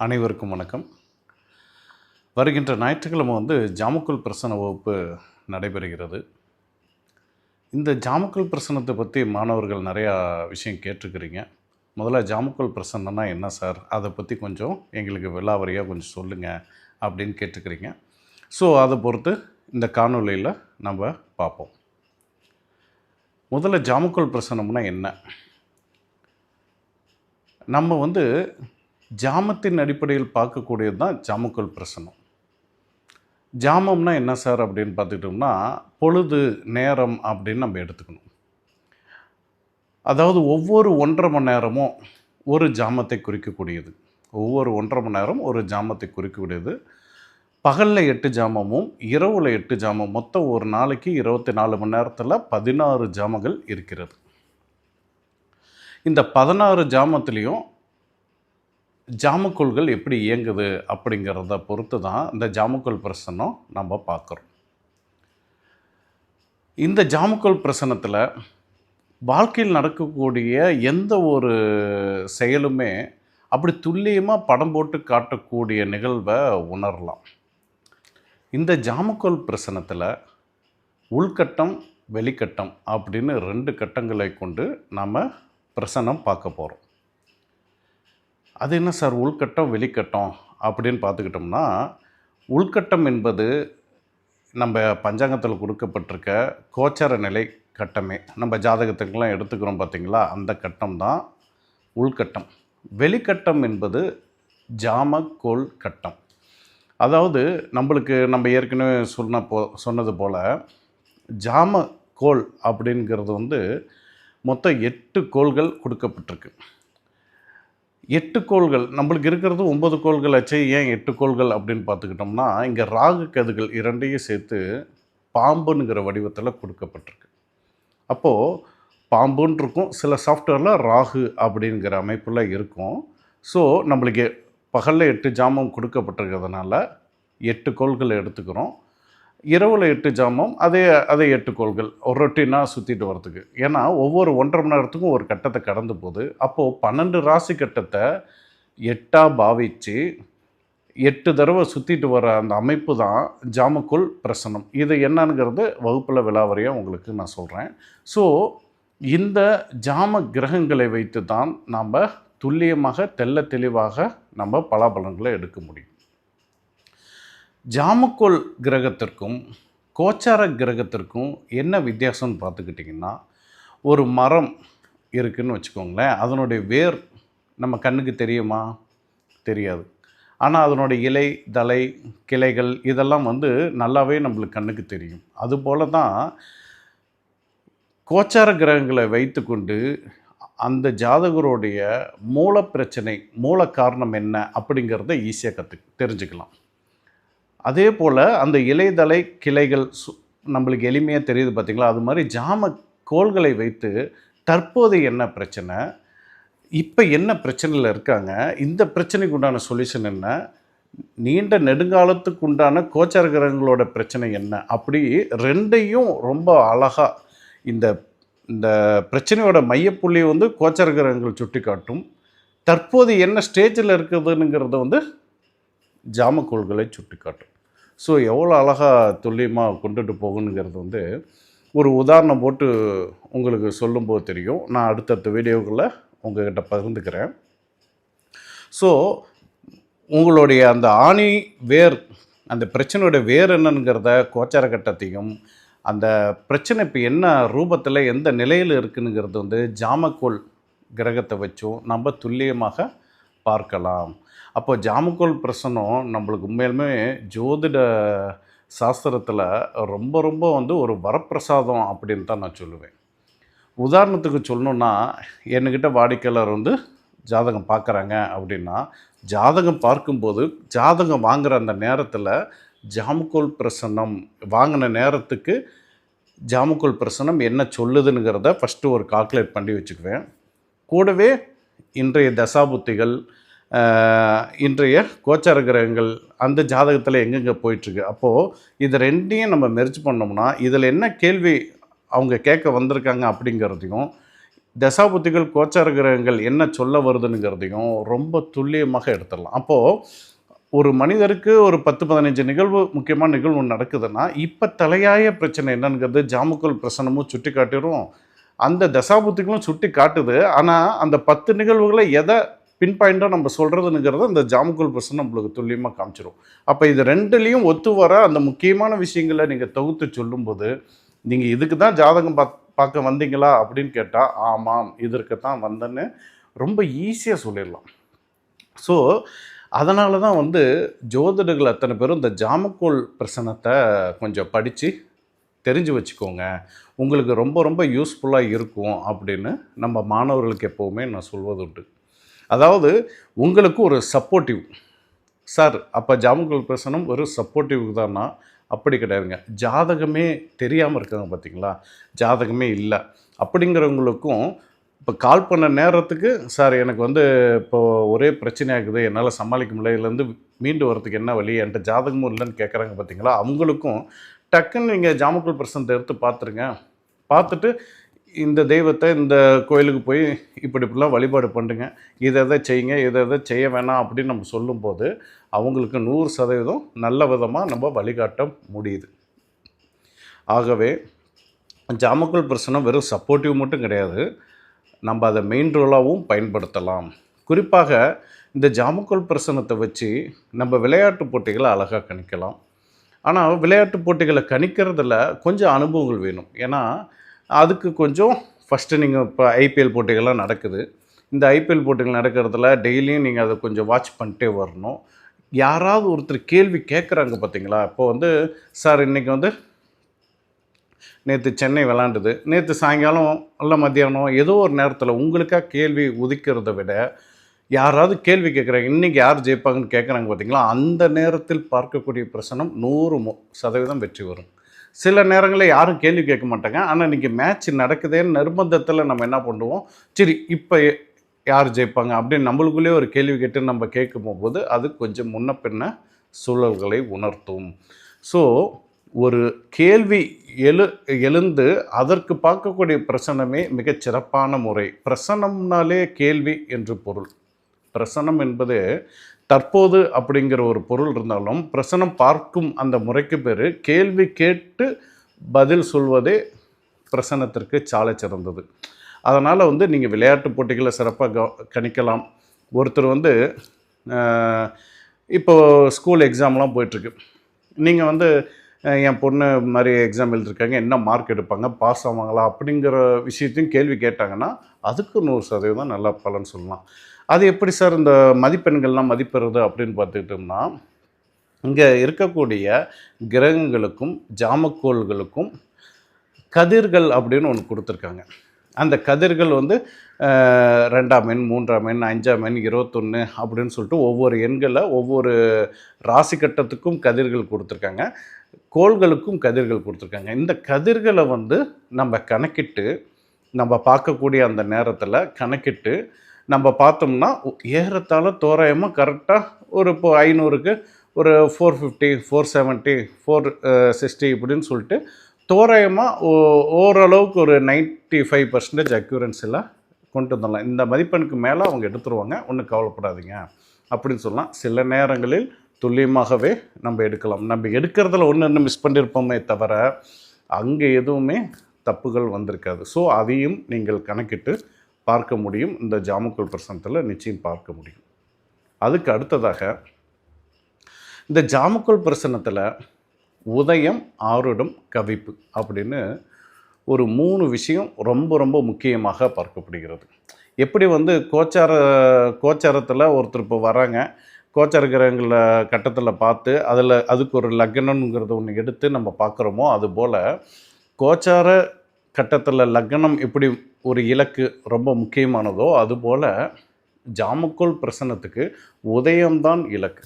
அனைவருக்கும் வணக்கம். வருகின்ற ஞாயிற்றுக்கிழமை வந்து ஜாமுக்குல் பிரசன வகுப்பு நடைபெறுகிறது. இந்த ஜாமுக்குல் பிரசனத்தை பற்றி மாணவர்கள் நிறையா விஷயம் கேட்டிருக்கிறீங்க. முதல்ல ஜாமுக்குல் பிரசன்னா என்ன சார்? அதை பற்றி கொஞ்சம் எங்களுக்கு விலாவரியாக கொஞ்சம் சொல்லுங்கள் அப்படின்னு கேட்டுக்கிறீங்க ஸோ அதை பொறுத்து இந்த காணொலியில் நம்ம பார்ப்போம். முதல்ல ஜாமுக்குல் பிரசனம்னா என்ன? நம்ம வந்து ஜாமத்தின் அடிப்படையில் பார்க்கக்கூடியது தான் ஜாமுக்குல் பிரசனம். ஜாமம்னா என்ன சார் அப்படின்னு பார்த்துக்கிட்டோம்னா பொழுது நேரம் அப்படின்னு நம்ம எடுத்துக்கணும். அதாவது ஒவ்வொரு ஒன்றரை மணி நேரமும் ஒரு ஜாமத்தை குறிக்கக்கூடியது. ஒவ்வொரு ஒன்றரை மணி நேரம் ஒரு ஜாமத்தை குறிக்கக்கூடியது. பகலில் எட்டு ஜாமமும் இரவில் எட்டு ஜாமம் மொத்தம் ஒரு நாளைக்கு இருபத்தி நாலு மணி நேரத்தில் பதினாறு ஜாமங்கள் இருக்கிறது. இந்த பதினாறு ஜாமத்துலேயும் ஜாமக்கோள்கள் எப்படி இயங்குது அப்படிங்கிறத பொறுத்து தான் இந்த ஜாமக்கோள் பிரசனம் நம்ம பார்க்குறோம். இந்த ஜாமக்கோள் பிரசனத்தில் வாழ்க்கையில் நடக்கக்கூடிய எந்த ஒரு செயலுமே அப்படி துல்லியமாக படம் போட்டு காட்டக்கூடிய நிகழ்வை உணரலாம். இந்த ஜாமக்கோல் பிரசனத்தில் உள்கட்டம் வெளிக்கட்டம் அப்படின்னு ரெண்டு கட்டங்களை கொண்டு நாம் பிரசனம் பார்க்க போகிறோம் அது என்ன சார் உள்கட்டம் வெளிக்கட்டம் அப்படின்னு பார்த்துக்கிட்டோம்னா உள்கட்டம் என்பது நம்ம பஞ்சாங்கத்தில் கொடுக்கப்பட்டிருக்க கோச்சார நிலை கட்டமே. நம்ம ஜாதகத்துக்கெல்லாம் எடுத்துக்கிறோம் பார்த்தீங்களா அந்த கட்டம் தான் உள்கட்டம். வெளிக்கட்டம் என்பது ஜாமக்கோள் கட்டம். அதாவது நம்மளுக்கு நம்ம ஏற்கனவே சொன்ன போ சொன்னது போல் ஜாம கோள் அப்படிங்கிறது வந்து மொத்தம் எட்டு கோள்கள் கொடுக்கப்பட்டிருக்கு. எட்டு கோள்கள் நம்மளுக்கு இருக்கிறது ஒன்பது கோள்கள் ஆச்சு ஏன் எட்டு கோள்கள் அப்படின்னு பார்த்துக்கிட்டோம்னா இங்கே ராகு கதுகள் இரண்டையும் சேர்த்து பாம்புங்கிற வடிவத்தில் கொடுக்கப்பட்டிருக்கு. அப்போது பாம்புன்னு இருக்கும் சில சாஃப்ட்வேரில் ராகு அப்படிங்கிற அமைப்பில் இருக்கும். ஸோ நம்மளுக்கு பகலில் எட்டு ஜாமம் கொடுக்கப்பட்டிருக்கிறதுனால எட்டு கோள்களை எடுத்துக்கிறோம். இரவில் எட்டு ஜாமம் அதே அதே எட்டு கோள்கள் ஒரு ரொட்டினாக சுற்றிட்டு வரதுக்கு ஏன்னா ஒவ்வொரு ஒன்றரை மணி நேரத்துக்கும் ஒரு கட்டத்தை கடந்து போகுது. அப்போது பன்னெண்டு ராசி கட்டத்தை எட்டாக பாவித்து எட்டு தடவை சுற்றிட்டு வர அந்த அமைப்பு தான் ஜாமக்குள் பிரசனம். இது என்னங்கிறது வகுப்பில் விலாவரியாக உங்களுக்கு நான் சொல்கிறேன் ஸோ இந்த ஜாம கிரகங்களை வைத்து தான் நாம் துல்லியமாக தெள்ள தெளிவாக நம்ம பலாபலன்களை எடுக்க முடியும். ஜாமக்கோள் கிரகத்திற்கும் கோச்சார கிரகத்திற்கும் என்ன வித்தியாசம்னு பார்த்துக்கிட்டிங்கன்னா ஒரு மரம் இருக்குதுன்னு வச்சுக்கோங்களேன். அதனுடைய வேர் நம்ம கண்ணுக்கு தெரியுமா? தெரியாது. ஆனால் அதனுடைய இலை தலை கிளைகள் இதெல்லாம் வந்து நல்லாவே நம்மளுக்கு கண்ணுக்கு தெரியும். அதுபோல தான் கோச்சார கிரகங்களை வைத்துக்கொண்டு அந்த ஜாதகருடைய மூல பிரச்சனை மூல காரணம் என்ன அப்படிங்கிறத ஈஸியாக கற்று தெரிஞ்சுக்கலாம். அதே போல் அந்த இலைதலை கிளைகள் சு நம்மளுக்கு எளிமையாக தெரியுது பார்த்திங்களா அது மாதிரி ஜாம கோள்களை வைத்து தற்போது என்ன பிரச்சனை? இப்போ என்ன பிரச்சனையில் இருக்காங்க? இந்த பிரச்சனைக்கு உண்டான சொல்யூஷன் என்ன? நீண்ட நெடுங்காலத்துக்கு உண்டான கோச்சார கிரகங்களோட பிரச்சனை என்ன? அப்படி ரெண்டையும் ரொம்ப அழகாக இந்த இந்த பிரச்சனையோட மையப்புள்ளி வந்து கோச்சார கிரகங்கள் சுட்டி காட்டும் தற்போது என்ன ஸ்டேஜில் இருக்குதுங்கிறத வந்து ஜாமக்கோள்களை சுட்டி காட்டும் ஸோ எவ்வளோ அழகாக துல்லியமாக கொண்டுட்டு போகணுங்கிறது வந்து ஒரு உதாரணம் போட்டு உங்களுக்கு சொல்லும்போது தெரியும். நான் அடுத்தடுத்த வீடியோக்களை உங்கள்கிட்ட பகிர்ந்துக்கிறேன். ஸோ உங்களுடைய அந்த ஆணி வேர் அந்த பிரச்சனையோட வேர் என்னங்கிறத கோச்சார கட்டத்தையும் அந்த பிரச்சனை இப்போ என்ன ரூபத்தில் எந்த நிலையில் இருக்குதுங்கிறது வந்து ஜாமக்கோள் கிரகத்தை வச்சும் நம்ம துல்லியமாக பார்க்கலாம். அப்போ ஜாமக்கோள் பிரசனம் நம்மளுக்கு உண்மையிலுமே ஜோதிட சாஸ்திரத்தில் ரொம்ப ரொம்ப வந்து ஒரு வரப்பிரசாதம் அப்படின்னு தான் நான் சொல்லுவேன். உதாரணத்துக்கு சொல்லணுன்னா என்கிட்ட வாடிக்கையாளர் வந்து ஜாதகம் பார்க்குறாங்க அப்படின்னா ஜாதகம் பார்க்கும்போது ஜாதகம் வாங்குகிற அந்த நேரத்தில் ஜாமக்கோள் பிரசன்னம் வாங்கின நேரத்துக்கு ஜாமக்கோள் பிரசனம் என்ன சொல்லுதுங்கிறத ஃபஸ்ட்டு ஒரு கால்குலேட் பண்ணி வச்சுக்குவேன். கூடவே இன்றைய தசாபுத்திகள் இன்றைய கோச்சார கிரகங்கள் அந்த ஜாதகத்தில் எங்கெங்கே போயிட்டுருக்கு அப்போது இது ரெண்டையும் நம்ம மெர்ஜ் பண்ணோம்னா இதில் என்ன கேள்வி அவங்க கேட்க வந்திருக்காங்க அப்படிங்கிறதையும் தசாபுத்திகள் கோச்சார கிரகங்கள் என்ன சொல்ல வருதுங்கிறதையும் ரொம்ப துல்லியமாக எடுத்துடலாம். அப்போது ஒரு மனிதருக்கு ஒரு பத்து பதினஞ்சு நிகழ்வு முக்கியமான நிகழ்வு நடக்குதுன்னா இப்போ தலையாய பிரச்சனை என்னங்கிறது ஜாமுக்குள் பிரசனமும் சுட்டி காட்டிடும் அந்த தசாபுத்திகளும் சுட்டி காட்டுது ஆனால் அந்த பத்து நிகழ்வுகளை எதை பின் பாயிண்டாக நம்ம சொல்கிறதுங்கிறத அந்த ஜாமுக்குள் பிரசனம் நம்மளுக்கு துல்லியமாக காமிச்சிடும் அப்போ இது ரெண்டுலேயும் ஒத்து வர அந்த முக்கியமான விஷயங்களை நீங்கள் தொகுத்து சொல்லும்போது நீங்கள் இதுக்கு தான் ஜாதகம் பாக் பார்க்க வந்தீங்களா அப்படின்னு கேட்டால் ஆமாம் இதற்கு தான் வந்தேன்னு ரொம்ப ஈஸியாக சொல்லிடலாம். ஸோ அதனால தான் வந்து ஜோதிடர்கள் அத்தனை பேரும் இந்த ஜாமக்கோள் பிரசனத்தை கொஞ்சம் படித்து தெரிஞ்சு வச்சுக்கோங்க. உங்களுக்கு ரொம்ப ரொம்ப யூஸ்ஃபுல்லாக இருக்கும் அப்படின்னு நம்ம மாணவர்களுக்கு எப்போவுமே நான் சொல்வது உண்டு அதாவது உங்களுக்கு ஒரு சப்போர்ட்டிவ் சார் அப்போ ஜாமக்கோல் பிரசனம் ஒரு சப்போர்ட்டிவ் தானா அப்படி கிடையாதுங்க. ஜாதகமே தெரியாமல் இருக்காங்க பார்த்தீங்களா ஜாதகமே இல்லை. அப்படிங்கிறவங்களுக்கும் இப்போ கால் பண்ண நேரத்துக்கு சார் எனக்கு வந்து இப்போ ஒரே பிரச்சனையாகுது. என்னால் சமாளிக்க முடியல. இதுலேருந்து மீண்டு வரதுக்கு என்ன வழி? என்கிட்ட ஜாதகமும் இல்லைன்னு கேட்குறாங்க பார்த்தீங்களா அவங்களுக்கும் டக்குன்னு நீங்கள் ஜாமக்கல் பிரசனத்தை எடுத்து பார்த்துருங்க பார்த்துட்டு இந்த தெய்வத்தை இந்த கோயிலுக்கு போய் இப்படி இப்படிலாம் வழிபாடு பண்ணுங்க. இதை எதை செய்யுங்க இதை எதை செய்ய வேணாம் அப்படின்னு நம்ம சொல்லும்போது அவங்களுக்கு நூறு சதவீதம் நல்ல விதமாக நம்ம வழிகாட்ட முடியுது. ஆகவே ஜாமக்கல் பிரசனம் வெறும் சப்போர்ட்டிவ் மட்டும் கிடையாது. நம்ம அதை மெயின் ரோலாகவும் பயன்படுத்தலாம். குறிப்பாக இந்த ஜாமக்கோல் பிரசனத்தை வச்சு நம்ம விளையாட்டு போட்டிகளை அழகாக கணிக்கலாம். ஆனால் விளையாட்டு போட்டிகளை கணிக்கிறதுல கொஞ்சம் அனுபவங்கள் வேணும். ஏன்னா அதுக்கு கொஞ்சம் ஃபஸ்ட்டு நீங்கள் இப்போ ஐபிஎல் போட்டிகள்லாம் நடக்குது. இந்த ஐபிஎல் போட்டிகள் நடக்கிறதுல டெய்லியும் நீங்கள் அதை கொஞ்சம் வாட்ச் பண்ணிட்டே வரணும். யாராவது ஒருத்தர் கேள்வி கேட்குறாங்க பார்த்தீங்களா இப்போ வந்து சார் இன்றைக்கி வந்து நேற்று சென்னை விளாண்டுது. நேற்று சாயங்காலம் இல்லை மத்தியானம் ஏதோ ஒரு நேரத்தில் உங்களுக்காக கேள்வி உதிக்கிறத விட யாராவது கேள்வி கேட்குறாங்க இன்றைக்கி யார் ஜெயிப்பாங்கன்னு கேட்குறாங்க பார்த்தீங்களா அந்த நேரத்தில் பார்க்கக்கூடிய பிரசனம் நூறு மு சதவீதம் வெற்றி வரும். சில நேரங்களில் யாரும் கேள்வி கேட்க மாட்டாங்க. ஆனால் இன்றைக்கி மேட்ச் நடக்குதேன்னு நிர்பந்தத்தில் நம்ம என்ன பண்ணுவோம்? சரி இப்போ யார் ஜெயிப்பாங்க? அப்படின்னு நம்மளுக்குள்ளேயே ஒரு கேள்வி கேட்டு நம்ம கேட்கும் போது அது கொஞ்சம் முன்ன பின்ன சூழல்களை உணர்த்தும். ஸோ ஒரு கேள்வி எழு எழுந்து அதற்கு பார்க்கக்கூடிய பிரசனமே மிகச் சிறப்பான முறை. பிரசனம்னாலே கேள்வி என்று பொருள். பிரசனம் என்பது தற்போது அப்படிங்கிற ஒரு பொருள் இருந்தாலும் பிரசனம் பார்க்கும் அந்த முறைக்கு பேர் கேள்வி கேட்டு பதில் சொல்வதே பிரசனத்திற்கு சாலை சிறந்தது. அதனால் வந்து நீங்கள் விளையாட்டு போட்டிகளை சிறப்பாக கணிக்கலாம். ஒருத்தர் வந்து இப்போது இப்போ ஸ்கூல் எக்ஸாம்லாம் போயிட்டுருக்கு. நீங்கள் வந்து என் பொண்ணு மாதிரி எக்ஸாம் எழுதிருக்காங்க என்ன மார்க் எடுப்பாங்க பாஸ் ஆவாங்களா அப்படிங்கிற விஷயத்தையும் கேள்வி கேட்டாங்கன்னா அதுக்கு நூறு சதவீதம் நல்ல பலன் சொல்லலாம். அது எப்படி சார் இந்த மதிப்பெண்கள்லாம் மதிப்பெறுது அப்படின்னு பார்த்துக்கிட்டோம்னா இங்கே இருக்கக்கூடிய கிரகங்களுக்கும் ஜாமக்கோள்களுக்கும் கதிர்கள் அப்படின்னு ஒன்று கொடுத்துருக்காங்க. அந்த கதிர்கள் வந்து ரெண்டாம் எண் மூன்றாம் எண் அஞ்சாம் எண் இருபத்தொன்று அப்படின்னு சொல்லிட்டு ஒவ்வொரு எண்களை ஒவ்வொரு ராசி கட்டத்துக்கும் கதிர்கள் கொடுத்துருக்காங்க. கோள்களுக்கும் கதிர்கள் கொடுத்துருக்காங்க. இந்த கதிர்களை வந்து நம்ம கணக்கிட்டு நம்ம பார்க்கக்கூடிய அந்த நேரத்தில் கணக்கிட்டு நம்ம பார்த்தோம்னா ஏறத்தாழ தோராயமாக கரெக்டாக ஒரு இப்போ ஐநூறுக்கு ஒரு four fifty four seventy four sixty இப்படின்னு சொல்லிட்டு தோராயமாக ஓரளவுக்கு ஒரு நைன்ட்டி ஃபைவ் பர்சன்டேஜ் அக்யூரன்ஸில் கொண்டு வந்துடலாம். இந்த மதிப்பெண்ணுக்கு மேலே அவங்க எடுத்துருவாங்க. ஒன்றும் கவலைப்படாதீங்க. அப்படின்னு சொல்லலாம். சில நேரங்களில் துல்லியமாகவே நம்ம எடுக்கலாம். நம்ம எடுக்கிறதுல ஒன்று இன்னும் மிஸ் பண்ணியிருப்போமே தவிர அங்கே எதுவுமே தப்புகள் வந்திருக்காது. ஸோ அதையும் நீங்கள் கணக்கிட்டு பார்க்க முடியும். இந்த ஜாமுக்கல் பிரசனத்தில் நிச்சயம் பார்க்க முடியும். அதுக்கு அடுத்ததாக இந்த ஜாமுக்கல் பிரசனத்தில் உதயம் ஆருடம் கவிப்பு அப்படின்னு ஒரு மூணு விஷயம் ரொம்ப ரொம்ப முக்கியமாக பார்க்கப்படுகிறது. எப்படி வந்து கோச்சார கோச்சாரத்தில் ஒருத்தர் இப்போ வராங்க கோச்சார கிரகங்களை கட்டத்தில் பார்த்து அதில் அதுக்கு ஒரு லக்னங்கிறத ஒன்று எடுத்து நம்ம பார்க்குறோமோ அதுபோல் கோச்சார கட்டத்தில் லக்னம் எப்படி ஒரு இலக்கு ரொம்ப முக்கியமானதோ அதுபோல் ஜாமக்கோல் பிரசனத்துக்கு உதயம்தான் இலக்கு.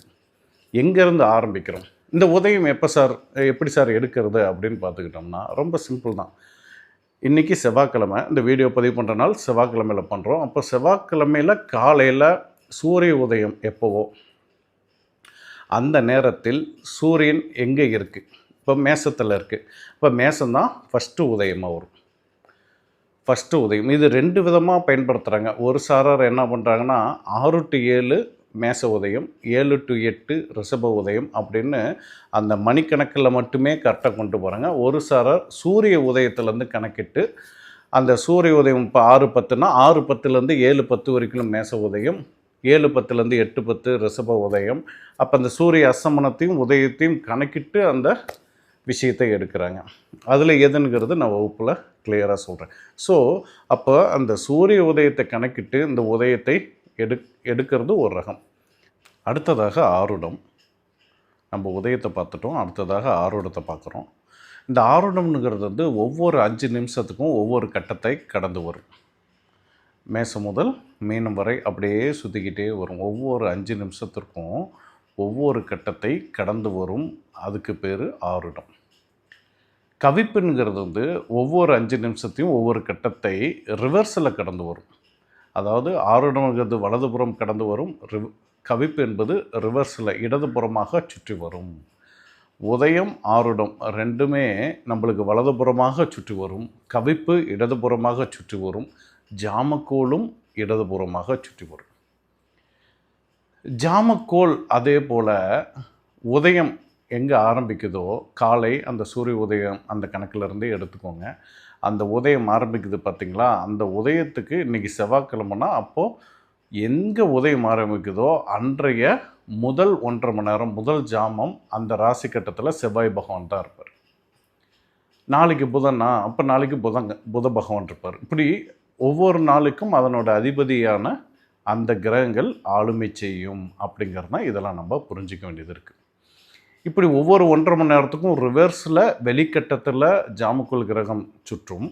எங்கேருந்து ஆரம்பிக்கிறோம்? இந்த உதயம் எப்போ சார் எப்படி சார் எடுக்கிறது அப்படின்னு பார்த்துக்கிட்டோம்னா ரொம்ப சிம்பிள் தான். இன்றைக்கி செவ்வாய்க்கிழமை இந்த வீடியோ பதிவு பண்ணுற நாள் செவ்வாய்க்கிழமையில் பண்ணுறோம் அப்போ செவ்வாய்க்கிழமையில் காலையில் சூரிய உதயம் எப்போவோ? அந்த நேரத்தில் சூரியன் எங்கே இருக்குது இப்போ மேசத்தில் இருக்குது இப்போ மேசம்தான் ஃபஸ்ட்டு உதயமாக வரும். ஃபஸ்ட்டு உதயம். இது ரெண்டு விதமாக பயன்படுத்துகிறாங்க. ஒரு சாரார் என்ன பண்ணுறாங்கன்னா ஆறு டு ஏழு மேச உதயம் ஏழு டு எட்டு ரிஷப உதயம் அப்படின்னு அந்த மணிக்கணக்கில் மட்டுமே கரெக்டாக கொண்டு போகிறாங்க. ஒரு சாரார் சூரிய உதயத்துலேருந்து கணக்கிட்டு அந்த சூரிய உதயம் இப்போ ஆறு பத்துனா ஆறு பத்துலேருந்து ஏழு பத்து வரைக்கும் மேச உதயம் ஏழு பத்துலேருந்து எட்டு பத்து ரிஷப உதயம். அப்போ அந்த சூரிய அஸ்தமனத்தையும் உதயத்தையும் கணக்கிட்டு அந்த விஷயத்தை எடுக்கிறாங்க. அதில் எதுங்கிறது நான் வகுப்பில் கிளியராக சொல்கிறேன் ஸோ அப்போ அந்த சூரிய உதயத்தை கணக்கிட்டு இந்த உதயத்தை எடு எடுக்கிறது ஒரு ரகம். அடுத்ததாக ஆருடம். நம்ம உதயத்தை பார்த்துட்டோம் அடுத்ததாக ஆருடத்தை பார்க்குறோம். இந்த ஆருடம்ங்கிறது வந்து ஒவ்வொரு அஞ்சு நிமிஷத்துக்கும் ஒவ்வொரு கட்டத்தை கடந்து வரும். மேசம் முதல் மீனம் வரை அப்படியே சுற்றிக்கிட்டே வரும். ஒவ்வொரு அஞ்சு நிமிஷத்திற்கும் ஒவ்வொரு கட்டத்தை கடந்து வரும். அதுக்கு பேர் ஆருடம். கவிப்புங்கிறது வந்து ஒவ்வொரு அஞ்சு நிமிஷத்தையும் ஒவ்வொரு கட்டத்தை ரிவர்ஸில் கடந்து வரும். அதாவது ஆருடம்ங்கிறது வலதுபுறம் கடந்து வரும். ரிவ் கவிப்பு என்பது ரிவர்ஸில் இடதுபுறமாக சுற்றி வரும். உதயம் ஆருடம் ரெண்டுமே நம்மளுக்கு வலதுபுறமாக சுற்றி வரும். கவிப்பு இடதுபுறமாக சுற்றி வரும். ஜாமக்கோளும் இடதுபுறமாக சுற்றி வரும். ஜாமக்கோள் அதே போல் உதயம் எங்கே ஆரம்பிக்குதோ காலை அந்த சூரிய உதயம் அந்த கணக்கிலேருந்தே எடுத்துக்கோங்க. அந்த உதயம் ஆரம்பிக்குது பார்த்தீங்களா? அந்த உதயத்துக்கு இன்றைக்கி செவ்வாய்க்கிழமைனா அப்போது எங்கே உதயம் ஆரம்பிக்குதோ அன்றைய முதல் ஒன்றரை மணி நேரம் முதல் ஜாமம் அந்த ராசி கட்டத்தில் செவ்வாய் பகவான் தான் இருப்பார். நாளைக்கு புதனா அப்போ நாளைக்கு புதங்க புத பகவான் இருப்பார். இப்படி ஒவ்வொரு நாளுக்கும் அதனோட அதிபதியான அந்த கிரகங்கள் ஆளுமை செய்யும் அப்படிங்கிறது தான் இதெல்லாம் நம்ம புரிஞ்சிக்க வேண்டியது இருக்குது இப்படி ஒவ்வொரு ஒன்றரை மணி நேரத்துக்கும் ரிவர்ஸில் வெளிக்கட்டத்தில் ஜாமுக்குள் கிரகம் சுற்றும்.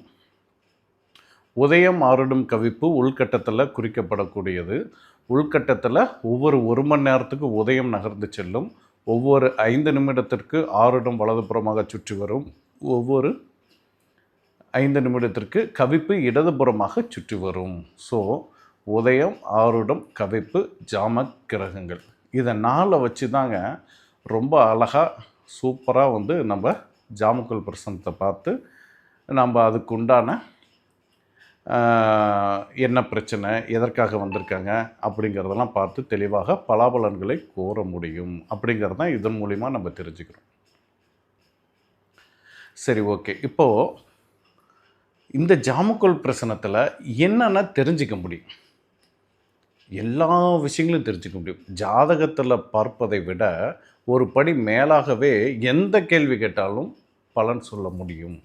உதயம் ஆறிடும் கவிப்பு உள்கட்டத்தில் குறிக்கப்படக்கூடியது. உள்கட்டத்தில் ஒவ்வொரு ஒரு மணி நேரத்துக்கு உதயம் நகர்ந்து செல்லும். ஒவ்வொரு ஐந்து நிமிடத்திற்கு ஆருடம் வலதுபுறமாக சுற்றி வரும். ஒவ்வொரு ஐந்து நிமிடத்திற்கு கவிப்பு இடதுபுறமாக சுற்றி வரும். ஸோ உதயம் ஆறுடம் கவிப்பு ஜாம கிரகங்கள். இதை நாளை வச்சு தாங்க ரொம்ப அழகாக சூப்பராக வந்து நம்ம ஜாமுக்கல் பிரசனத்தை பார்த்து நம்ம அதுக்கு உண்டான என்ன பிரச்சனை எதற்காக வந்திருக்காங்க அப்படிங்கிறதெல்லாம் பார்த்து தெளிவாக பலாபலன்களை கோர முடியும் அப்படிங்கிறது தான் இதன் மூலிமா நம்ம தெரிஞ்சுக்கிறோம். சரி ஓகே. இப்போது இந்த ஜாமுக்குள் பிரசனத்தில் என்னென்ன தெரிஞ்சுக்க முடியும்? எல்லா விஷயங்களும் தெரிஞ்சுக்க முடியும். ஜாதகத்தில் பார்ப்பதை விட ஒரு படி மேலாகவே எந்த கேள்வி கேட்டாலும் பலன் சொல்ல முடியும்.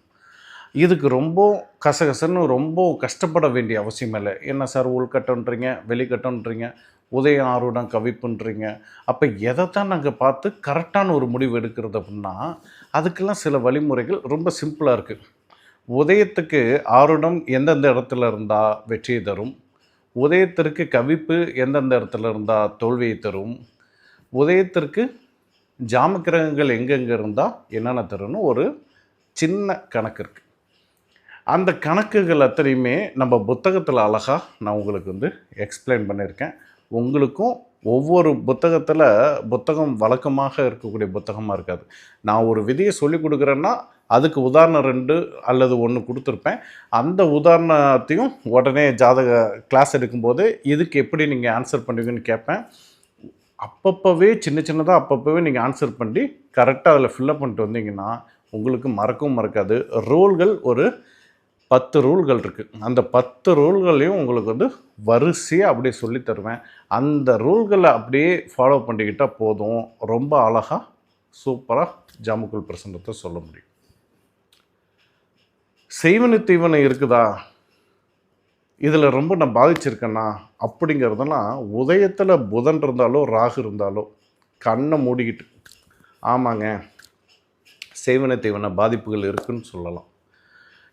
இதுக்கு ரொம்ப கசகசன்னு ரொம்ப கஷ்டப்பட வேண்டிய அவசியம் இல்லை. என்ன சார் உள்கட்டன்றீங்க வெளிக்கட்டன்றீங்க உதயம் ஆர்வடம் கவிப்புன்றீங்க. அப்போ எதை தான் நாங்கள் பார்த்து கரெக்டான ஒரு முடிவு எடுக்கிறது அப்படின்னா அதுக்கெல்லாம் சில வழிமுறைகள் ரொம்ப சிம்பிளாக இருக்குது உதயத்துக்கு ஆருடம் எந்தெந்த இடத்துல இருந்தால் வெற்றியை தரும்? உதயத்திற்கு கவிப்பு எந்தெந்த இடத்துல இருந்தால் தோல்வியை தரும்? உதயத்திற்கு ஜாமக்கிரகங்கள் எங்கெங்கே இருந்தால் என்னென்ன தரும்னு ஒரு சின்ன கணக்கு இருக்குது அந்த கணக்குகள் அத்தனையுமே நம்ம புத்தகத்தில் அழகாக நான் உங்களுக்கு வந்து எக்ஸ்பிளைன் பண்ணியிருக்கேன். உங்களுக்கும் ஒவ்வொரு புத்தகத்தில் புத்தகம் வழக்கமாக இருக்கக்கூடிய புத்தகமாக இருக்காது. நான் ஒரு விதியை சொல்லி கொடுக்குறேன்னா அதுக்கு உதாரணம் ரெண்டு அல்லது ஒன்று கொடுத்துருப்பேன். அந்த உதாரணத்தையும் உடனே ஜாதக கிளாஸ் எடுக்கும்போது இதுக்கு எப்படி நீங்கள் ஆன்சர் பண்ணுவீங்கன்னு கேட்பேன். அப்பப்போவே சின்ன சின்னதாக அப்பப்போவே நீங்கள் ஆன்சர் பண்ணி கரெக்டாக அதில் ஃபில்லப் பண்ணிட்டு வந்தீங்கன்னா உங்களுக்கு மறக்கவும் மறக்காது. ரோல்கள் ஒரு பத்து ரூல்கள் இருக்குது அந்த பத்து ரூல்களையும் உங்களுக்கு வந்து வரிசையாக அப்படியே சொல்லித் தருவேன். அந்த ரூல்களை அப்படியே ஃபாலோ பண்ணிக்கிட்டால் போதும். ரொம்ப அழகாக சூப்பராக ஜாமுக்குள் பிரசன்னத்தை சொல்ல முடியும். செய்வன தீவனை இருக்குதா? இதில் ரொம்ப நான் பாதிச்சிருக்கேன்னா அப்படிங்கிறதெல்லாம் உதயத்தில் புதன் இருந்தாலோ ராகு இருந்தாலோ கண்ணை மூடிக்கிட்டு. ஆமாங்க. செய்வன தீவன பாதிப்புகள் இருக்குன்னு சொல்லலாம்.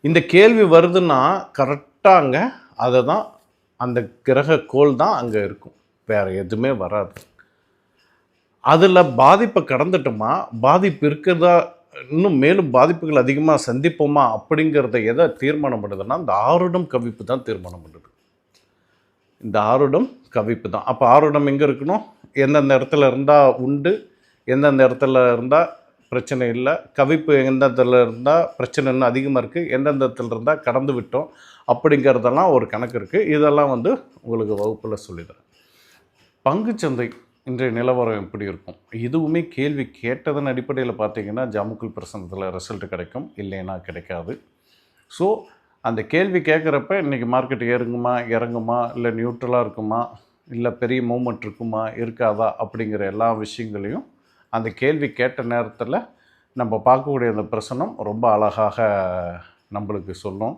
இந்த கேள்வி வருதுன்னா கரெக்டாக அங்கே அதை தான் அந்த கிரக கோள் தான் அங்கே இருக்கும். வேறு எதுவுமே வராது. அதில் பாதிப்பை கடந்துட்டோமா? பாதிப்பு இருக்கிறதா இன்னும் மேலும் பாதிப்புகள் அதிகமாக சந்திப்போமா? அப்படிங்கிறத எதை தீர்மானம் பண்ணுதுன்னா இந்த ஆருடம் கவிப்பு தான் தீர்மானம் பண்ணுது இந்த ஆருடம் கவிப்பு தான். அப்போ ஆருடம் எங்கே இருக்கணும்? எந்தெந்த இடத்துல இருந்தால் உண்டு? எந்தெந்த இடத்துல இருந்தால் பிரச்சனை இல்லை. கவிப்பு எந்த இடத்துல இருந்தால் பிரச்சனை இன்னும் அதிகமாக இருக்குது எந்தெந்த இடத்துல இருந்தால் கடந்து விட்டோம் அப்படிங்கிறதெல்லாம் ஒரு கணக்கு இருக்குது இதெல்லாம் வந்து உங்களுக்கு வகுப்பில் சொல்லித்தரேன் பங்குச்சந்தை இன்றைய நிலவரம் எப்படி இருக்கும்? இதுவுமே கேள்வி கேட்டதன் அடிப்படையில் பார்த்தீங்கன்னா ஜாமுக்கல் பிரசனத்தில் ரிசல்ட் கிடைக்கும் இல்லைன்னா கிடைக்காது. ஸோ அந்த கேள்வி கேட்குறப்ப இன்றைக்கி மார்க்கெட் ஏறுங்குமா இறங்குமா இல்லை நியூட்ரலாக இருக்குமா இல்லை பெரிய மூமெண்ட் இருக்குமா இருக்காதா அப்படிங்கிற எல்லா விஷயங்களையும் அந்த கேள்வி கேட்ட நேரத்தில் நம்ம பார்க்கக்கூடிய அந்த பிரசனம் ரொம்ப அழகாக நம்மளுக்கு சொல்லும்.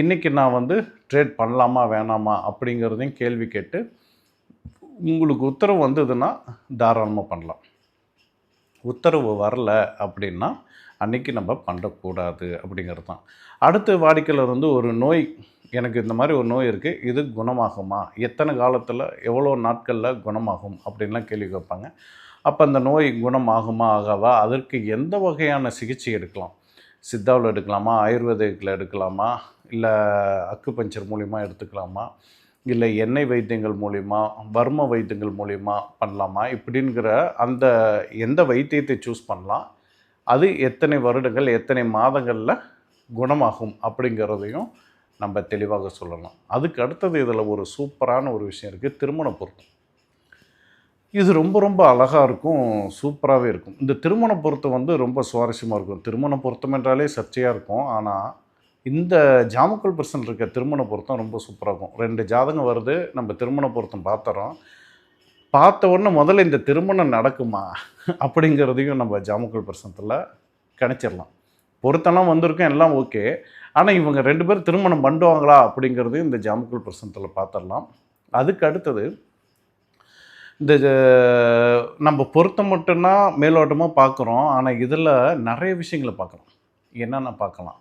இன்றைக்கி நான் வந்து ட்ரேட் பண்ணலாமா வேணாமா அப்படிங்கிறதையும் கேள்வி கேட்டு உங்களுக்கு உத்தரவு வந்ததுன்னா தாராளமாக பண்ணலாம். உத்தரவு வரல அப்படின்னா அன்னைக்கு நம்ம பண்ணக்கூடாது அப்படிங்கிறது தான் அடுத்து வாடிக்கையில் வந்து ஒரு நோய் எனக்கு இந்த மாதிரி ஒரு நோய் இருக்குது இது குணமாகுமா? எத்தனை காலத்தில் எவ்வளோ நாட்களில் குணமாகும் அப்படின்லாம் கேள்வி கேட்பாங்க. அப்போ அந்த நோய் குணம் ஆகுமா ஆகாதா? அதற்கு எந்த வகையான சிகிச்சை எடுக்கலாம்? சித்தாவில் எடுக்கலாமா? ஆயுர்வேதிக்கில் எடுக்கலாமா? இல்லை அக்கு பஞ்சர் மூலிமா எடுத்துக்கலாமா? இல்லை எண்ணெய் வைத்தியங்கள் மூலிமா வர்ம வைத்தியங்கள் மூலிமா பண்ணலாமா? இப்படிங்கிற அந்த எந்த வைத்தியத்தை சூஸ் பண்ணலாம்? அது எத்தனை வருடங்கள் எத்தனை மாதங்களில் குணமாகும் அப்படிங்கிறதையும் நம்ம தெளிவாக சொல்லலாம். அதுக்கு அடுத்தது இதில் ஒரு சூப்பரான ஒரு விஷயம் இருக்குது திருமண பொருத்தம். இது ரொம்ப ரொம்ப அழகாக இருக்கும் சூப்பராகவே இருக்கும். இந்த திருமண பொருத்தம் வந்து ரொம்ப சுவாரஸ்யமாக இருக்கும். திருமண பொருத்தம் என்றாலே சர்ச்சையாக இருக்கும். ஆனால் இந்த ஜாமக்கல் பர்சன் இருக்க திருமண பொருத்தம் ரொம்ப சூப்பராக இருக்கும். ரெண்டு ஜாதகம் வருது நம்ம திருமண பொருத்தம் பார்த்துறோம் பார்த்த உடனே முதல்ல இந்த திருமணம் நடக்குமா? அப்படிங்கிறதையும் நம்ம ஜாமக்கல் பிரசனத்தில் கணிச்சிடலாம். பொருத்தம்லாம் வந்திருக்கும் எல்லாம் ஓகே. ஆனால் இவங்க ரெண்டு பேரும் திருமணம் பண்ணுவாங்களா அப்படிங்கிறதையும் இந்த ஜாமக்கல் பிரசனத்தில் பார்த்துடலாம் அதுக்கு அடுத்தது இந்த நம்ம பொருத்தம் மட்டும்தான் மேலோட்டமாக பார்க்குறோம் ஆனால் இதில் நிறைய விஷயங்களை பார்க்குறோம் என்னென்ன பார்க்கலாம்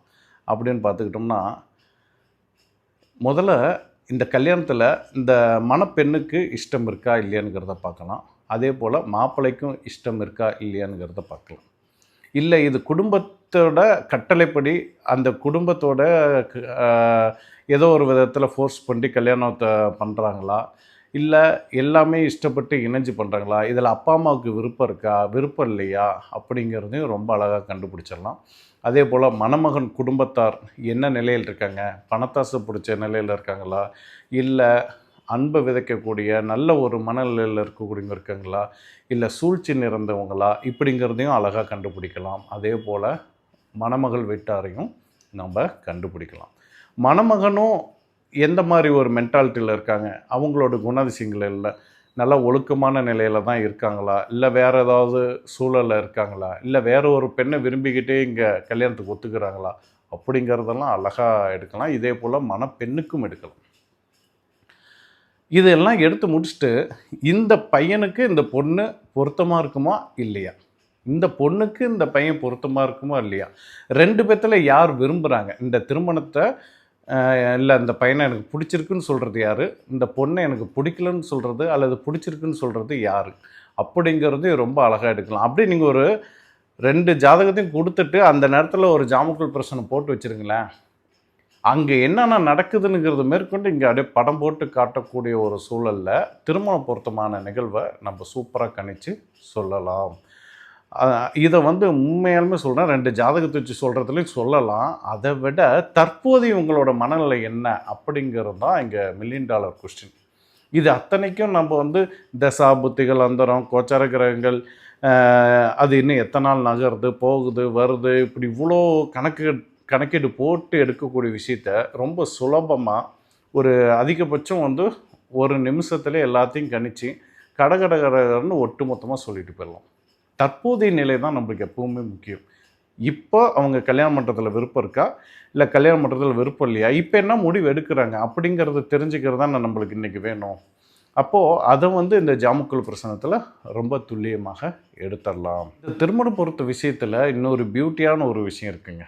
அப்படின்னு பார்த்துக்கிட்டோம்னா முதல்ல இந்த கல்யாணத்தில் இந்த மணப்பெண்ணுக்கு இஷ்டம் இருக்கா இல்லையானுங்கிறத பார்க்கலாம் அதே போல் மாப்பிள்ளைக்கும் இஷ்டம் இருக்கா இல்லையானுங்கிறத பார்க்கலாம் இல்லை இது குடும்பத்தோட கட்டளைப்படி அந்த குடும்பத்தோட ஏதோ ஒரு விதத்தில் ஃபோர்ஸ் பண்ணி கல்யாணத்தை பண்ணுறாங்களா இல்லை எல்லாமே இஷ்டப்பட்டு இணைஞ்சு பண்ணுறாங்களா இதில் அப்பா அம்மாவுக்கு விருப்பம் இருக்கா? விருப்பம் இல்லையா? அப்படிங்கிறதையும் ரொம்ப அழகாக கண்டுபிடிச்சிடலாம். அதே போல் மணமகன் குடும்பத்தார் என்ன நிலையில் இருக்காங்க? பணத்தாசை பிடிச்ச நிலையில் இருக்காங்களா? இல்லை அன்பை விதைக்கக்கூடிய நல்ல ஒரு மனநிலையில் இருக்கக்கூடியவங்க இருக்காங்களா? இல்லை சூழ்ச்சி நிறந்தவங்களா? இப்படிங்கிறதையும் அழகாக கண்டுபிடிக்கலாம். அதே போல் மணமகள் வீட்டாரையும் நம்ம கண்டுபிடிக்கலாம். மணமகனும் எந்த மாதிரி ஒரு மென்டாலிட்டியில் இருக்காங்க? அவங்களோட குணாதிசயங்கள் இல்லை. நல்ல ஒழுக்கமான நிலையில் தான் இருக்காங்களா? இல்லை வேறு ஏதாவது சூழலில் இருக்காங்களா? இல்லை வேறு ஒரு பெண்ணை விரும்பிக்கிட்டே இங்கே கல்யாணத்துக்கு ஒத்துக்கிறாங்களா? அப்படிங்கிறதெல்லாம் அழகாக எடுக்கலாம். இதே போல் மணப்பெண்ணுக்கும் எடுக்கலாம். இதெல்லாம் எடுத்து முடிச்சுட்டு இந்த பையனுக்கு இந்த பொண்ணு பொருத்தமாக இருக்குமா? இல்லையா. இந்த பொண்ணுக்கு இந்த பையன் பொருத்தமாக இருக்குமா? இல்லையா. ரெண்டு பேர்த்தில் யார் விரும்புகிறாங்க இந்த திருமணத்தை இல்லை இந்த பையனை எனக்கு பிடிச்சிருக்குன்னு சொல்கிறது யார்? இந்த பொண்ணை எனக்கு பிடிக்கலன்னு சொல்கிறது அல்லது பிடிச்சிருக்குன்னு சொல்கிறது யார்? அப்படிங்கிறது ரொம்ப அழகாக எடுக்கலாம். அப்படியே நீங்கள் ஒரு ரெண்டு ஜாதகத்தையும் கொடுத்துட்டு அந்த நேரத்தில் ஒரு ஜாமக்குள் பிரச்சனை போட்டு வச்சுருங்களேன். அங்கே என்னென்ன நடக்குதுங்கிறது மேற்கொண்டு இங்கே அப்படியே படம் போட்டு காட்டக்கூடிய ஒரு சூழலில் திருமண பொருத்தமான நிகழ்வை நம்ம சூப்பராக கணித்து சொல்லலாம். இதை வந்து உண்மையாலுமே சொல்கிறேன் ரெண்டு ஜாதகத்தை வச்சு சொல்கிறதுலையும் சொல்லலாம். அதை விட தற்போதைய உங்களோட மனநிலை என்ன அப்படிங்கிறது தான் இங்கே மில்லியன் டாலர் கொஸ்டின் இது அத்தனைக்கும் நம்ம வந்து தசா புத்திகள் அந்தரம் கோச்சார கிரகங்கள் அது இன்னும் எத்தனை நாள் நகருது போகுது வருது இப்படி இவ்வளோ கணக்கு கணக்கீடு போட்டு எடுக்கக்கூடிய விஷயத்த ரொம்ப சுலபமாக ஒரு அதிகபட்சம் வந்து ஒரு நிமிஷத்துல எல்லாத்தையும் கணிச்சு கடகடகடன்னு ஒட்டு மொத்தமாக சொல்லிட்டு போயிடலாம். தற்போதைய நிலை தான் நம்மளுக்கு எப்பவுமே முக்கியம். இப்போ அவங்க கல்யாண மன்றத்தில் விருப்பம் இருக்கா? இல்லை கல்யாண மன்றத்தில் விருப்பம் இல்லையா? இப்போ என்ன முடிவு எடுக்கிறாங்க? அப்படிங்கிறத தெரிஞ்சுக்கிறது தான் நம்மளுக்கு இன்றைக்கி வேணும். அப்போது அதை வந்து இந்த ஜாமுக்குள் பிரசனத்தில் ரொம்ப துல்லியமாக எடுத்துடலாம் இந்த திருமணம் பொறுத்த விஷயத்தில் இன்னொரு பியூட்டியான ஒரு விஷயம் இருக்குங்க.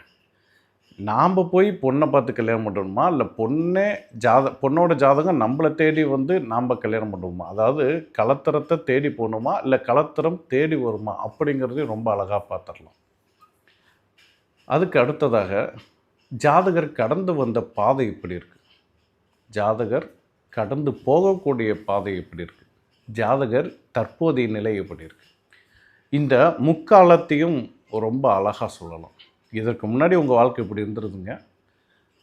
நாம் போய் பொண்ணை பார்த்து கல்யாணம் பண்ணணுமா இல்லை பொண்ணே ஜாத பொண்ணோட ஜாதகம் நம்மளை தேடி வந்து நாம் கல்யாணம் பண்ணுவோமா அதாவது கலத்தரத்தை தேடி போகணுமா? இல்லை கலத்தரம் தேடி வருமா? அப்படிங்கிறதையும் ரொம்ப அழகாக பார்த்துடலாம். அதுக்கு அடுத்ததாக ஜாதகர் கடந்து வந்த பாதை இப்படி இருக்குது ஜாதகர் கடந்து போகக்கூடிய பாதை எப்படி இருக்குது ஜாதகர் தற்போதைய நிலை எப்படி இருக்குது இந்த முக்காலத்தையும் ரொம்ப அழகாக சொல்லலாம். இதற்கு முன்னாடி உங்கள் வாழ்க்கை இப்படி இருந்துருதுங்க.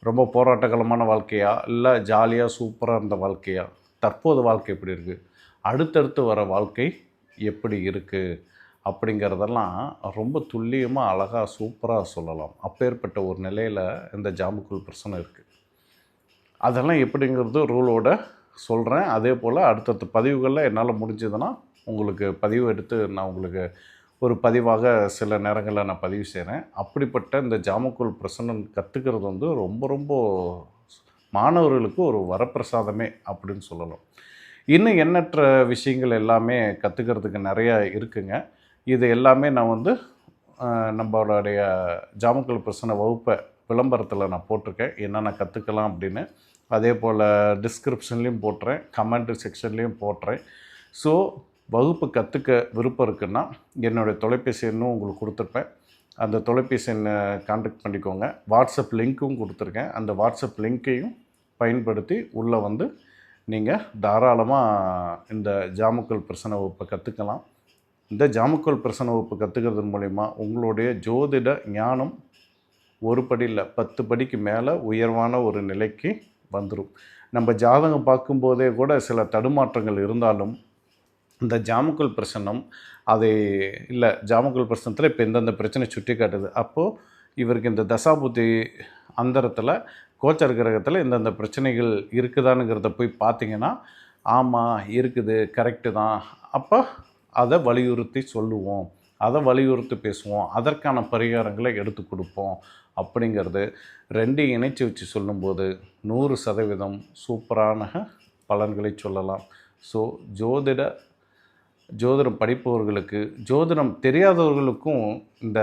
ரொம்ப போராட்டகலமான வாழ்க்கையா? இல்லை ஜாலியாக சூப்பராக இருந்த வாழ்க்கையா? தற்போது வாழ்க்கை எப்படி இருக்குது அடுத்தடுத்து வர வாழ்க்கை எப்படி இருக்குது அப்படிங்கிறதெல்லாம் ரொம்ப துல்லியமாக அழகாக சூப்பராக சொல்லலாம். அப்பேற்பட்ட ஒரு நிலையில் இந்த ஜாமுக்குள் பிரச்சனை இருக்குது அதெல்லாம் எப்படிங்கிறது ரூலோட சொல்கிறேன் அதே போல் அடுத்தடுத்த பதிவுகளில் என்னால் முடிஞ்சதுன்னா உங்களுக்கு பதிவு எடுத்து நான் உங்களுக்கு ஒரு பதிவாக சில நேரங்களில் நான் பதிவு செய்கிறேன். அப்படிப்பட்ட இந்த ஜாமக்கோல் பிரசனம் கற்றுக்கிறது வந்து ரொம்ப ரொம்ப மாணவர்களுக்கு ஒரு வரப்பிரசாதமே அப்படின்னு சொல்லலாம். இன்னும் எண்ணற்ற விஷயங்கள் எல்லாமே கற்றுக்கிறதுக்கு நிறையா இருக்குங்க. இது எல்லாமே நான் வந்து நம்மளுடைய ஜாமக்கல் பிரசன வகுப்பை விளம்பரத்தில் நான் போட்டிருக்கேன். என்னென்ன கற்றுக்கலாம் அப்படின்னு. அதே போல் டிஸ்கிரிப்ஷன்லேயும் போட்டுறேன். கமெண்ட் செக்ஷன்லேயும் போட்டுறேன். ஸோ வகுப்பு கற்றுக்க விருப்பம் இருக்குன்னா என்னுடைய தொலைபேசி எண்ணும் உங்களுக்கு கொடுத்துருப்பேன். அந்த தொலைபேசி எண்ணை கான்டாக்ட் பண்ணிக்கோங்க. வாட்ஸ்அப் லிங்க்கும் கொடுத்துருக்கேன். அந்த வாட்ஸ்அப் லிங்க்கையும் பயன்படுத்தி உள்ளே வந்து நீங்கள் தாராளமாக இந்த ஜாமுக்கல் பிரசன வகுப்பை கற்றுக்கலாம் இந்த ஜாமுக்கல் பிரசன வகுப்பு கற்றுக்கிறது மூலிமா உங்களுடைய ஜோதிட ஞானம் ஒரு படி இல்லை பத்து படிக்கு மேலே உயர்வான ஒரு நிலைக்கு வந்துடும் நம்ம ஜாதகம் பார்க்கும்போதே கூட சில தடுமாற்றங்கள் இருந்தாலும் இந்த ஜாமுக்கல் பிரசனம் அதை இல்லை ஜாமுக்கல் பிரசனத்தில் இப்போ இந்தந்த பிரச்சனை சுட்டி காட்டுது. அப்போது இவருக்கு இந்த தசாபுத்தி அந்தரத்தில் கோச்சர் கிரகத்தில் இந்தந்த பிரச்சனைகள் இருக்குதானுங்கிறத போய் பார்த்தீங்கன்னா ஆமாம் இருக்குது கரெக்டு தான். அப்போ அதை வலியுறுத்தி சொல்லுவோம். அதை வலியுறுத்தி பேசுவோம். அதற்கான பரிகாரங்களை எடுத்து கொடுப்போம் அப்படிங்கிறது ரெண்டையும் இணைச்சி வச்சு சொல்லும்போது நூறு சதவீதம் சூப்பரான பலன்களை சொல்லலாம். ஸோ ஜோதிட ஜோதிடம் படிப்பவர்களுக்கு ஜோதிடம் தெரியாதவர்களுக்கும் இந்த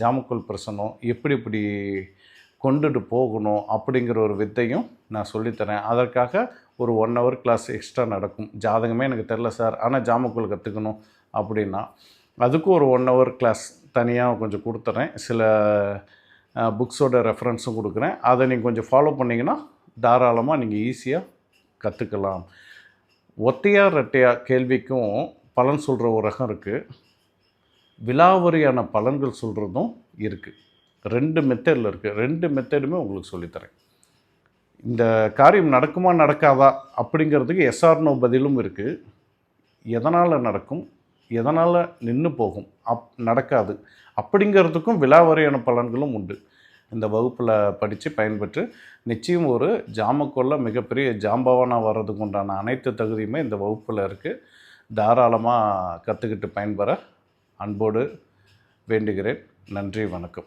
ஜாமுக்குள் பிரசனம் எப்படி இப்படி கொண்டுட்டு போகணும் அப்படிங்கிற ஒரு வித்தையும் நான் சொல்லித்தரேன். அதற்காக ஒரு ஒன் ஹவர் கிளாஸ் எக்ஸ்ட்ரா நடக்கும். ஜாதகமே எனக்கு தெரில சார் ஆனால் ஜாமுக்குள் கற்றுக்கணும் அப்படின்னா அதுக்கும் ஒரு ஒன் ஹவர் கிளாஸ் தனியாக கொஞ்சம் கொடுத்துறேன். சில புக்ஸோட ரெஃபரன்ஸும் கொடுக்குறேன். அதை நீங்கள் கொஞ்சம் ஃபாலோ பண்ணிங்கன்னா தாராளமாக நீங்கள் ஈஸியாக கற்றுக்கலாம் ஒத்தையா ரெட்டையா கேள்விக்கும் பலன் சொல்கிற ஒரு ரகம் இருக்குது விலாவரியான பலன்கள் சொல்கிறதும் இருக்குது ரெண்டு மெத்தடில் இருக்குது ரெண்டு மெத்தடுமே உங்களுக்கு சொல்லித்தரேன். இந்த காரியம் நடக்குமா நடக்காதா அப்படிங்கிறதுக்கு எஸ்ஆர்னோ பதிலும் இருக்குது எதனால் நடக்கும்? எதனால் நின்று போகும்? அப் நடக்காது. அப்படிங்கிறதுக்கும் விலாவரியான பலன்களும் உண்டு. இந்த வகுப்பில் படித்து பயன்பெற்று நிச்சயம் ஒரு ஜாமக்கொள்ள மிகப்பெரிய ஜாம்பவனாக வர்றதுக்கு உண்டான அனைத்து தகுதியுமே இந்த வகுப்பில் இருக்குது தாராளமாக கற்றுக்கிட்டு பயன்பெற அன்போடு வேண்டுகிறேன். நன்றி வணக்கம்.